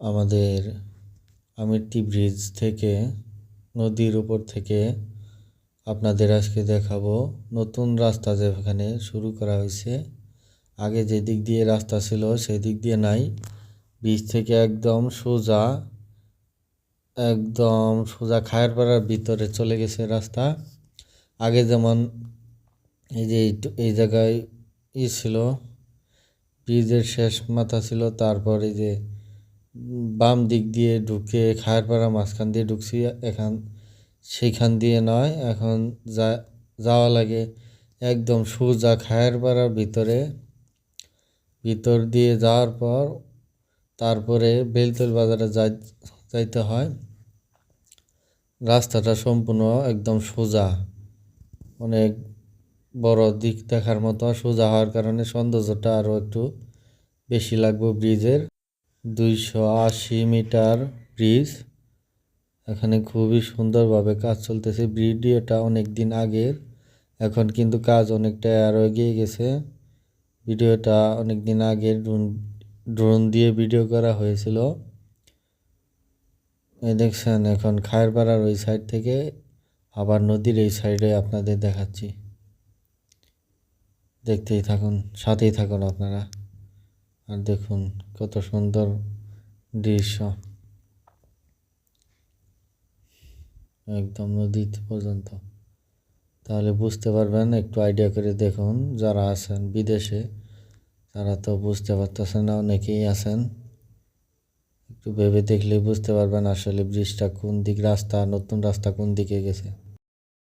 আমাদের আমিরটি ব্রিজ থেকে নদীর উপর থেকে আপনাদের আজকে দেখাবো নতুন রাস্তা যেখানে শুরু করা হয়েছে। আগে যে দিক দিয়ে রাস্তা ছিল সেই দিক দিয়ে নাই। ব্রিজ থেকে একদম সোজা একদম সোজা খায়ের পাড়ার ভিতরে চলে গেছে রাস্তা। আগে যেমন এই যে এই জায়গায় ই ছিল ব্রিজের শেষ মাথা ছিল, তারপর এই যে বাম দিক দিয়ে ঢুকে খায়ের পাড়া মাঝখান দিয়ে ঢুকছি, এখান, সেইখান দিয়ে নয়, এখন যা, যাওয়া লাগে একদম সোজা খায়ের পাড়ার ভিতরে। ভিতর দিয়ে যাওয়ার পর তারপরে বেলতল বাজারে যাই, যাইতে হয়। রাস্তাটা সম্পূর্ণ একদম সোজা, অনেক বড় দিক দেখার মতো সোজা হওয়ার কারণে সৌন্দর্যটা আরও একটু বেশি লাগবে ব্রিজের। দুইশো আশি মিটার ব্রিজ। এখানে খুবই সুন্দরভাবে কাজ চলতেছে। ভিডিওটা অনেক দিন আগের। এখন কিন্তু কাজ অনেকটা আরও এগিয়ে গেছে। ভিডিওটা অনেক দিন আগের ড্রোন ড্রোন দিয়ে ভিডিও করা হয়েছিল। এই দেখছেন, এখন খায়ের পাড়ার ওই সাইড থেকে আবার নদীর এই সাইডে আপনাদের দেখাচ্ছি। দেখতেই থাকুন, সাথেই থাকুন আপনারা। আর দেখুন কত সুন্দর দৃশ্য। একদম নদী পর্যন্ত। তাহলে বুঝতে পারবেন, একটু আইডিয়া করে দেখুন, যারা আছেন বিদেশে, তারা তো বুঝতে পারতেছেন না, অনেকেই আছেন। একটু ভেবে দেখলেই বুঝতে পারবেন আসলে ব্রিজটা কোন দিক, রাস্তা, নতুন রাস্তা কোন দিকে গেছে।